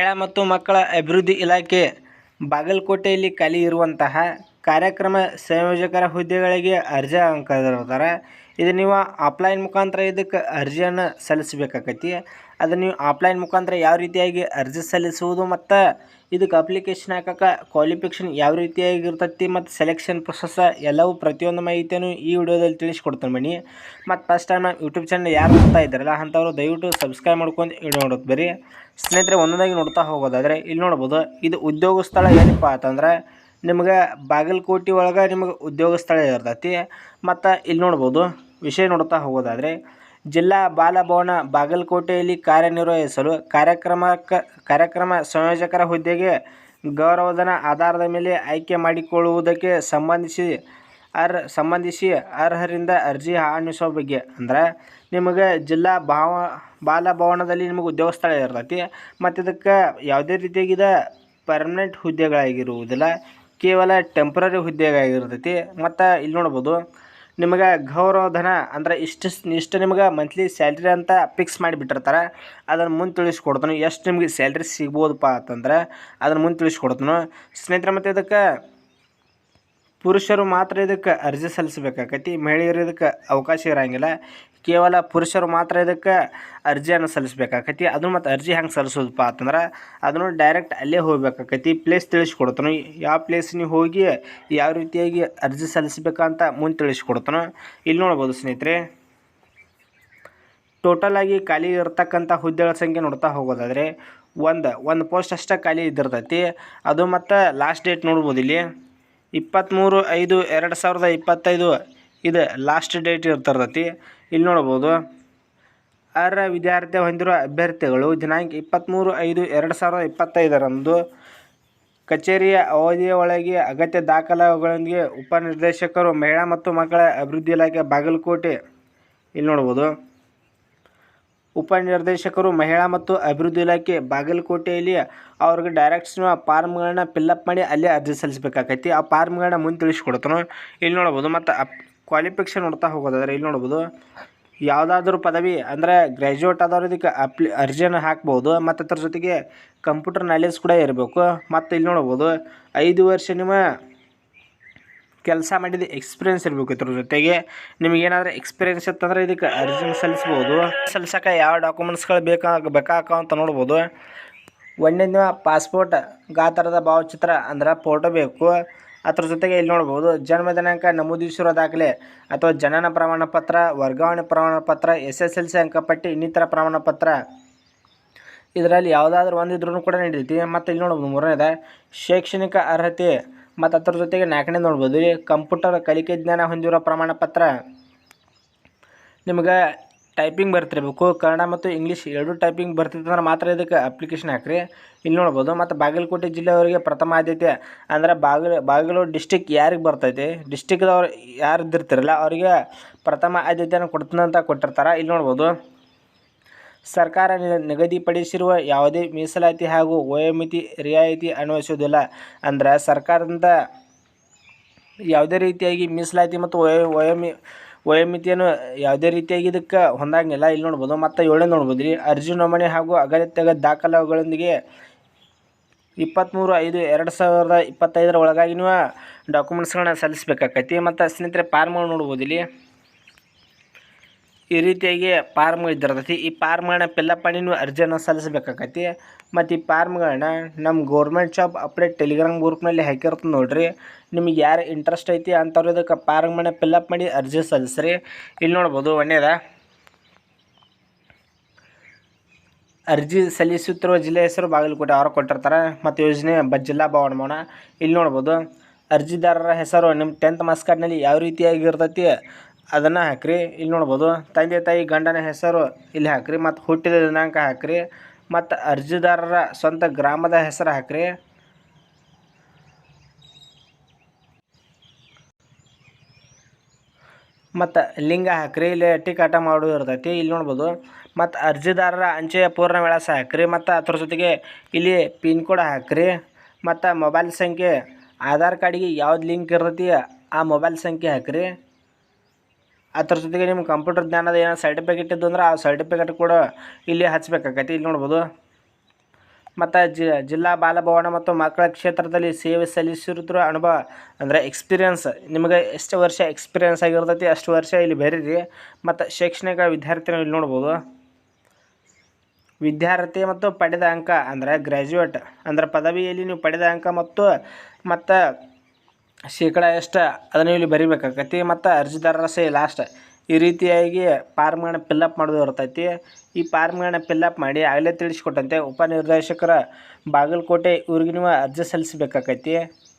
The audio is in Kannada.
ಮಹಿಳಾ ಮತ್ತು ಮಕ್ಕಳ ಅಭಿವೃದ್ಧಿ ಇಲಾಖೆ ಬಾಗಲಕೋಟೆಯಲ್ಲಿ ಖಾಲಿ ಇರುವಂತಹ ಕಾರ್ಯಕ್ರಮ ಸಂಯೋಜಕರ ಹುದ್ದೆಗಳಿಗೆ ಅರ್ಜಿ ಕರೆದಿರ್ತಾರೆ ಇದು ನೀವು ಆಫ್ಲೈನ್ ಮುಖಾಂತರ ಇದಕ್ಕೆ ಅರ್ಜಿಯನ್ನು ಸಲ್ಲಿಸಬೇಕಾಕೈತಿ ಅದು ನೀವು ಆಫ್ಲೈನ್ ಮುಖಾಂತರ ಯಾವ ರೀತಿಯಾಗಿ ಅರ್ಜಿ ಸಲ್ಲಿಸುವುದು ಮತ್ತು ಇದಕ್ಕೆ ಅಪ್ಲಿಕೇಶನ್ ಹಾಕಕ್ಕೆ ಕ್ವಾಲಿಫಿಕೇಷನ್ ಯಾವ ರೀತಿಯಾಗಿ ಇರ್ತೈತಿ ಮತ್ತು ಸೆಲೆಕ್ಷನ್ ಪ್ರೊಸೆಸ್ ಎಲ್ಲವೂ ಪ್ರತಿಯೊಂದು ಮಾಹಿತಿಯನ್ನು ಈ ವಿಡಿಯೋದಲ್ಲಿ ತಿಳಿಸ್ಕೊಡ್ತೀನಿ ಬನ್ನಿ. ಮತ್ತು ಫಸ್ಟ್ ಟೈಮ್ ನಮ್ಮ ಯೂಟ್ಯೂಬ್ ಚಾನಲ್ ಯಾರು ನೋಡ್ತಾ ಇದ್ದಾರಲ್ಲ, ಅಂಥವ್ರು ದಯವಿಟ್ಟು ಸಬ್ಸ್ಕ್ರೈಬ್ ಮಾಡ್ಕೊಂಡು ವಿಡಿಯೋ ನೋಡೋದು ಬರೀ ಸ್ನೇಹಿತರೆ, ಒಂದೊಂದಾಗಿ ನೋಡ್ತಾ ಹೋಗೋದಾದರೆ ಇಲ್ಲಿ ನೋಡ್ಬೋದು, ಇದು ಉದ್ಯೋಗ ಸ್ಥಳ ಏನಪ್ಪ ಅಂತಂದ್ರೆ ನಿಮಗೆ ಬಾಗಲಕೋಟೆ ಒಳಗೆ ನಿಮಗೆ ಉದ್ಯೋಗ ಸ್ಥಳ ಇರ್ತೈತಿ. ಮತ್ತು ಇಲ್ಲಿ ನೋಡ್ಬೋದು ವಿಷಯ ನೋಡುತ್ತಾ ಹೋಗೋದಾದರೆ, ಜಿಲ್ಲಾ ಬಾಲಭವನ ಬಾಗಲಕೋಟೆಯಲ್ಲಿ ಕಾರ್ಯನಿರ್ವಹಿಸಲು ಕಾರ್ಯಕ್ರಮಕ್ಕೆ ಕಾರ್ಯಕ್ರಮ ಸಂಯೋಜಕರ ಹುದ್ದೆಗೆ ಗೌರವಧನ ಆಧಾರದ ಮೇಲೆ ಆಯ್ಕೆ ಮಾಡಿಕೊಳ್ಳುವುದಕ್ಕೆ ಸಂಬಂಧಿಸಿ ಅರ್, ಸಂಬಂಧಿಸಿ ಅರ್ಹರಿಂದ ಅರ್ಜಿ ಆಹ್ವಾನಿಸುವ ಬಗ್ಗೆ. ಅಂದ್ರೆ, ನಿಮಗೆ ಜಿಲ್ಲಾ ಭಾವ, ಬಾಲಭವನದಲ್ಲಿ ನಿಮಗೆ ಉದ್ಯೋಗ ಸ್ಥಳ ಇರ್ತೈತಿ, ಮತ್ತು ಇದಕ್ಕೆ ಯಾವುದೇ ರೀತಿಯಾಗಿದ ಪರ್ಮನೆಂಟ್ ಹುದ್ದೆಗಳಾಗಿರುವುದಿಲ್ಲ. ಕೇವಲ ಟೆಂಪ್ರರಿ ಹುದ್ದೆಗಳಾಗಿರ್ತೈತಿ. ಮತ್ತು ಇಲ್ಲಿ ನೋಡ್ಬೋದು ನಿಮಗೆ ಗೌರವಧನ ಅಂದ್ರೆ ಇಷ್ಟು ಇಷ್ಟು ನಿಮಗೆ ಮಂತ್ಲಿ ಸ್ಯಾಲ್ರಿ ಅಂತ ಫಿಕ್ಸ್ ಮಾಡಿಬಿಟ್ಟಿರ್ತಾರೆ ಅದನ್ನು ಮುಂದೆ ತಿಳಿಸ್ಕೊಡ್ತಾನೆ. ಎಷ್ಟು ನಿಮಗೆ ಸ್ಯಾಲ್ರಿ ಸಿಗ್ಬೋದಪ್ಪ ಅಂತಂದ್ರೆ ಅದನ್ನು ಮುಂದೆ ತಿಳಿಸ್ಕೊಡ್ತಾನೆ. ಸ್ನೇಹಿತರೆ, ಮತ್ತು ಇದಕ್ಕೆ ಪುರುಷರು ಮಾತ್ರ ಇದಕ್ಕೆ ಅರ್ಜಿ ಸಲ್ಲಿಸಬೇಕಾಕೈತಿ, ಮಹಿಳೆಯರು ಇದಕ್ಕೆ ಅವಕಾಶ ಇರೋಂಗಿಲ್ಲ. ಕೇವಲ ಪುರುಷರು ಮಾತ್ರ ಇದಕ್ಕೆ ಅರ್ಜಿಯನ್ನು ಸಲ್ಲಿಸಬೇಕಾಕೈತಿ. ಅದು ಮತ್ತು ಅರ್ಜಿ ಹೆಂಗೆ ಸಲ್ಲಿಸೋದಪ್ಪ ಅಂತಂದ್ರೆ ಅದನ್ನು ಡೈರೆಕ್ಟ್ ಅಲ್ಲೇ ಹೋಗ್ಬೇಕಾಕೈತಿ. ಪ್ಲೇಸ್ ತಿಳಿಸ್ಕೊಡ್ತಾನೆ. ಯಾವ ಪ್ಲೇಸ್ ನೀವು ಹೋಗಿ ಯಾವ ರೀತಿಯಾಗಿ ಅರ್ಜಿ ಸಲ್ಲಿಸಬೇಕಂತ ಮುಂದೆ ತಿಳಿಸ್ಕೊಡ್ತಾನೆ. ಇಲ್ಲಿ ನೋಡ್ಬೋದು ಸ್ನೇಹಿತರೆ. ಟೋಟಲ್ ಆಗಿ ಖಾಲಿ ಇರ್ತಕ್ಕಂಥ ಹುದ್ದೆಗಳ ಸಂಖ್ಯೆ ನೋಡ್ತಾ ಹೋಗೋದಾದರೆ ಒಂದು ಒಂದು ಪೋಸ್ಟ್ ಅಷ್ಟೇ ಖಾಲಿ ಇದ್ದಿರ್ತೈತಿ. ಅದು ಮತ್ತು ಲಾಸ್ಟ್ ಡೇಟ್ ನೋಡ್ಬೋದು ಇಲ್ಲಿ. ಇಪ್ಪತ್ತ್ಮೂರು ಐದು, ಎರಡು ಸಾವಿರದ ಇಪ್ಪತ್ತೈದು, ಇದು ಲಾಸ್ಟ್ ಡೇಟ್ ಇರ್ತಿರ್ತೈತಿ ಇಲ್ಲಿ ನೋಡ್ಬೋದು ಅರ್ಹ ವಿದ್ಯಾರ್ಥಿ ಹೊಂದಿರುವ ಅಭ್ಯರ್ಥಿಗಳು ದಿನಾಂಕ ಇಪ್ಪತ್ತ್ಮೂರು ಐದು ಎರಡು ಸಾವಿರದ ಇಪ್ಪತ್ತೈದರಂದು ಕಚೇರಿಯ ಅವಧಿಯ ಒಳಗೆ ಅಗತ್ಯ ದಾಖಲೆಗಳೊಂದಿಗೆ ಉಪನಿರ್ದೇಶಕರು ಮಹಿಳಾ ಮತ್ತು ಮಕ್ಕಳ ಅಭಿವೃದ್ಧಿ ಇಲಾಖೆ ಬಾಗಲಕೋಟೆ ಇಲ್ಲಿ ನೋಡ್ಬೋದು ಉಪನಿರ್ದೇಶಕರು ಮಹಿಳಾ ಮತ್ತು ಅಭಿವೃದ್ಧಿ ಇಲಾಖೆ ಬಾಗಲಕೋಟೆಯಲ್ಲಿ ಅವ್ರಿಗೆ ಡೈರೆಕ್ಟ್ಸ್ ಫಾರ್ಮ್ಗಳನ್ನ ಫಿಲ್ಲಪ್ ಮಾಡಿ ಅಲ್ಲಿ ಅರ್ಜಿ ಸಲ್ಲಿಸಬೇಕಾಕೈತಿ ಆ ಫಾರ್ಮ್ಗಳನ್ನ ಮುಂದೆ ತಿಳಿಸ್ಕೊಡ್ತಾನೆ. ಇಲ್ಲಿ ನೋಡ್ಬೋದು ಮತ್ತು ಅಪ್ ಕ್ವಾಲಿಫಿಕೇಷನ್ ನೋಡ್ತಾ ಹೋಗೋದಾದ್ರೆ ಇಲ್ಲಿ ನೋಡ್ಬೋದು. ಯಾವುದಾದ್ರೂ ಪದವಿ ಅಂದರೆ ಗ್ರ್ಯಾಜುಯೇಟ್ ಆದವ್ರು ಇದಕ್ಕೆ ಅಪ್ಲಿ ಅರ್ಜಿಯನ್ನು ಹಾಕ್ಬೋದು, ಮತ್ತು ಅದ್ರ ಜೊತೆಗೆ ಕಂಪ್ಯೂಟರ್ ನಾಲೆಜ್ ಕೂಡ ಇರಬೇಕು. ಮತ್ತು ಇಲ್ಲಿ ನೋಡ್ಬೋದು, ಐದು ವರ್ಷ ನಿಮ್ಮ ಕೆಲಸ ಮಾಡಿದ ಎಕ್ಸ್ಪೀರಿಯನ್ಸ್ ಇರಬೇಕು ಇದ್ರ ಜೊತೆಗೆ. ನಿಮ್ಗೆ ಏನಾದರೂ ಎಕ್ಸ್ಪೀರಿಯನ್ಸ್ ಇತ್ತಂದ್ರೆ ಇದಕ್ಕೆ ಅರ್ಜಿ ಸಲ್ಲಿಸ್ಬೋದು. ಸಲ್ಲಿಸೋಕೆ ಯಾವ ಡಾಕ್ಯುಮೆಂಟ್ಸ್ಗಳು ಬೇಕಾಗ ಬೇಕಾಕ ಅಂತ ನೋಡ್ಬೋದು. ಒಂದನೇ ಪಾಸ್ಪೋರ್ಟ್ ಗಾತ್ರದ ಭಾವಚಿತ್ರ ಅಂದ್ರೆ ಫೋಟೋ ಬೇಕು. ಅದ್ರ ಜೊತೆಗೆ ಇಲ್ಲಿ ನೋಡ್ಬೋದು, ಜನ್ಮ ದಿನಾಂಕ ನಮೂದಿಸಿರೋ ದಾಖಲೆ ಅಥವಾ ಜನನ ಪ್ರಮಾಣ ಪತ್ರ, ವರ್ಗಾವಣೆ ಪ್ರಮಾಣ ಪತ್ರ, ಎಸ್ ಎಸ್ ಎಲ್ ಸಿ ಅಂಕಪಟ್ಟಿ, ಇನ್ನಿತರ ಪ್ರಮಾಣ ಪತ್ರ. ಇದರಲ್ಲಿ ಯಾವುದಾದ್ರೂ ಒಂದಿದ್ರೂ ಕೂಡ ನಡೀತೈತಿ ಮತ್ತು ಇಲ್ಲಿ ನೋಡ್ಬೋದು ಮೂರನೇದ, ಶೈಕ್ಷಣಿಕ ಅರ್ಹತೆ ಮತ್ತು ಅದ್ರ ಜೊತೆಗೆ ನಾಲ್ಕನೇ ನೋಡ್ಬೋದು, ಕಂಪ್ಯೂಟರ್ ಕಲಿಕೆ ಜ್ಞಾನ ಹೊಂದಿರೋ ಪ್ರಮಾಣ ಪತ್ರ. ನಿಮ್ಗೆ ಟೈಪಿಂಗ್ ಬರ್ತಿರಬೇಕು ಕನ್ನಡ ಮತ್ತು ಇಂಗ್ಲೀಷ್ ಎರಡೂ ಟೈಪಿಂಗ್ ಬರ್ತಿತ್ತಂದ್ರೆ ಮಾತ್ರ ಇದಕ್ಕೆ ಅಪ್ಲಿಕೇಶನ್ ಹಾಕ್ರಿ. ಇಲ್ಲಿ ನೋಡ್ಬೋದು, ಮತ್ತು ಬಾಗಲಕೋಟೆ ಜಿಲ್ಲೆಯವರಿಗೆ ಪ್ರಥಮ ಆದ್ಯತೆ ಅಂದ್ರೆ ಬಾಗಲ, ಬಾಗಲೂರು ಡಿಸ್ಟಿಕ್ ಯಾರಿಗೆ ಬರ್ತೈತಿ? ಡಿಸ್ಟಿಕ್ದವ್ರು ಯಾರು ಇದ್ದಿರ್ತಿರಲ್ಲ ಅವರಿಗೆ ಪ್ರಥಮ ಆದ್ಯತೆಯನ್ನು ಕೊಡ್ತದಂತ ಕೊಟ್ಟಿರ್ತಾರೆ. ಇಲ್ಲಿ ನೋಡ್ಬೋದು, ಸರ್ಕಾರ ನಿಗದಿಪಡಿಸಿರುವ ಯಾವುದೇ ಮೀಸಲಾತಿ ಹಾಗೂ ವಯೋಮಿತಿ ರಿಯಾಯಿತಿ ಅನ್ವಯಿಸುವುದಿಲ್ಲ ಅಂದ್ರೆ ಸರ್ಕಾರದಿಂದ ಯಾವುದೇ ರೀತಿಯಾಗಿ ಮೀಸಲಾತಿ ಮತ್ತು ವಯೋ, ವಯೋಮಿ ವಯೋಮಿತಿಯನ್ನು ಯಾವುದೇ ರೀತಿಯಾಗಿ ಇದಕ್ಕೆ ಹೊಂದಾಂಗಿಲ್ಲ ಇಲ್ಲಿ ನೋಡ್ಬೋದು, ಮತ್ತು ಏಳನೇ ನೋಡ್ಬೋದು. ರೀ ಅರ್ಜಿ ನಮೂನೆ ಹಾಗೂ ಅಗತ್ಯ ದಾಖಲೆಗಳೊಂದಿಗೆ ಇಪ್ಪತ್ತ್ಮೂರು ಐದು ಎರಡು ಸಾವಿರದ ಇಪ್ಪತ್ತೈದರ ಒಳಗಾಗಿನೂ ಡಾಕ್ಯುಮೆಂಟ್ಸ್ಗಳನ್ನ ಸಲ್ಲಿಸಬೇಕಾಕೈತಿ. ಮತ್ತು ಸ್ನೇಹಿತರೆ ಫಾರ್ಮ್ಗಳು ನೋಡ್ಬೋದು ಇಲ್ಲಿ. ಈ ರೀತಿಯಾಗಿ ಫಾರ್ಮ್ ಇದ್ದಿರ್ತೈತಿ ಈ ಫಾರ್ಮ್ಗಳನ್ನ ಪಿಲ್ಲಪ್ಪಣಿನೂ ಅರ್ಜಿಯನ್ನು ಸಲ್ಲಿಸಬೇಕಾಕೈತಿ ಮತ್ತು ಈ ಫಾರ್ಮ್ಗಳನ್ನ ನಮ್ಮ ಗೌರ್ಮೆಂಟ್ ಜಾಬ್ ಅಪ್ಡೇಟ್ ಟೆಲಿಗ್ರಾಮ್ ಗ್ರೂಪ್ನಲ್ಲಿ ಹಾಕಿರ್ತದೆ ನೋಡಿರಿ. ನಿಮಗೆ ಯಾರು ಇಂಟ್ರೆಸ್ಟ್ ಐತಿ ಅಂಥವ್ರು ಇದಕ್ಕೆ ಫಾರ್ಮ್ಗಳನ್ನ ಪಿಲ್ಲಪ್ ಮಾಡಿ ಅರ್ಜಿ ಸಲ್ಲಿಸ್ರಿ. ಇಲ್ಲಿ ನೋಡ್ಬೋದು ಒಳ್ಳೆಯದ ಅರ್ಜಿ ಸಲ್ಲಿಸುತ್ತಿರುವ ಜಿಲ್ಲೆ ಹೆಸರು ಬಾಗಲಕೋಟೆ ಅವರು ಕೊಟ್ಟಿರ್ತಾರೆ. ಮತ್ತು ಯೋಜನೆ ಬ ಜಿಲ್ಲಾ ಭವನ ಇಲ್ಲಿ ನೋಡ್ಬೋದು ಅರ್ಜಿದಾರರ ಹೆಸರು ನಿಮ್ಮ ಟೆಂತ್ ಮಾಸ್ ಕಾರ್ಡ್ನಲ್ಲಿ ಯಾವ ರೀತಿಯಾಗಿ ಇರ್ತೈತಿ? ಅದನ್ನು ಹಾಕ್ರಿ. ಇಲ್ಲಿ ನೋಡ್ಬೋದು, ತಂದೆ ತಾಯಿ ಗಂಡನ ಹೆಸರು ಇಲ್ಲಿ ಹಾಕ್ರಿ, ಮತ್ತು ಹುಟ್ಟಿದ ದಿನಾಂಕ ಹಾಕ್ರಿ, ಮತ್ತು ಅರ್ಜಿದಾರರ ಸ್ವಂತ ಗ್ರಾಮದ ಹೆಸರು ಹಾಕ್ರಿ. ಮತ್ತು ಲಿಂಗ ಹಾಕ್ರಿ, ಇಲ್ಲಿ ಟಿಕಾಟ ಮಾಡೋದು ಇರ್ತೈತಿ. ಇಲ್ಲಿ ನೋಡ್ಬೋದು, ಮತ್ತು ಅರ್ಜಿದಾರರ ಅಂಚೆಯ ಪೂರ್ಣ ವಿಳಾಸ ಹಾಕ್ರಿ, ಮತ್ತು ಅದ್ರ ಜೊತೆಗೆ ಇಲ್ಲಿ ಪಿನ್ ಕೋಡ್ ಹಾಕ್ರಿ. ಮತ್ತು ಮೊಬೈಲ್ ಸಂಖ್ಯೆ, ಆಧಾರ್ ಕಾರ್ಡಿಗೆ ಯಾವ್ದು ಲಿಂಕ್ ಇರ್ತೈತಿ, ಆ ಮೊಬೈಲ್ ಸಂಖ್ಯೆ ಹಾಕ್ರಿ. ಅದ್ರ ಜೊತೆಗೆ ನಿಮ್ಮ ಕಂಪ್ಯೂಟರ್ ಜ್ಞಾನದ ಏನೋ ಸರ್ಟಿಫಿಕೇಟ್ ಇದ್ದು ಅಂದ್ರೆ ಆ ಸರ್ಟಿಫಿಕೇಟ್ ಕೂಡ ಇಲ್ಲಿ ಹಚ್ಬೇಕಾಕೈತಿ ಇಲ್ಲಿ ನೋಡ್ಬೋದು. ಮತ್ತು ಜಿಲ್ಲಾ ಬಾಲಭವನ ಮತ್ತು ಮಕ್ಕಳ ಕ್ಷೇತ್ರದಲ್ಲಿ ಸೇವೆ ಸಲ್ಲಿಸಿರೋದ್ರ ಅನುಭವ ಅಂದರೆ ಎಕ್ಸ್ಪೀರಿಯನ್ಸ್ ನಿಮಗೆ ಎಷ್ಟು ವರ್ಷ ಎಕ್ಸ್ಪೀರಿಯನ್ಸ್ ಆಗಿರ್ತೈತಿ ಅಷ್ಟು ವರ್ಷ ಇಲ್ಲಿ ಬರೀರಿ. ಮತ್ತು ಶೈಕ್ಷಣಿಕ ವಿದ್ಯಾರ್ಥಿನ ಇಲ್ಲಿ ನೋಡ್ಬೋದು. ವಿದ್ಯಾರ್ಥಿ ಮತ್ತು ಪಡೆದ ಅಂಕ ಅಂದರೆ ಗ್ರ್ಯಾಜುಯೇಟ್ ಅಂದರೆ ಪದವಿಯಲ್ಲಿ ನೀವು ಪಡೆದ ಅಂಕ ಮತ್ತು ಮತ್ತು ಶೇಕಡ ಎಷ್ಟು ಅದನ್ನು ಇಲ್ಲಿ ಬರಿಬೇಕಾಕತಿ ಮತ್ತು ಅರ್ಜಿದಾರರ ಸಹಿ ಲಾಸ್ಟ್ ಈ ರೀತಿಯಾಗಿ ಫಾರ್ಮ್ಗಳನ್ನ ಪಿಲ್ಲಪ್ ಮಾಡೋದು ಬರ್ತೈತಿ. ಈ ಫಾರ್ಮ್ಗಳನ್ನ ಪಿಲ್ಲಪ್ ಮಾಡಿ ಆಗಲೇ ತಿಳಿಸ್ಕೊಟ್ಟಂತೆ ಉಪನಿರ್ದೇಶಕರ ಬಾಗಲಕೋಟೆ ಇವ್ರಿಗೆ ನೀವು ಅರ್ಜಿ ಸಲ್ಲಿಸಬೇಕಾಕೈತಿ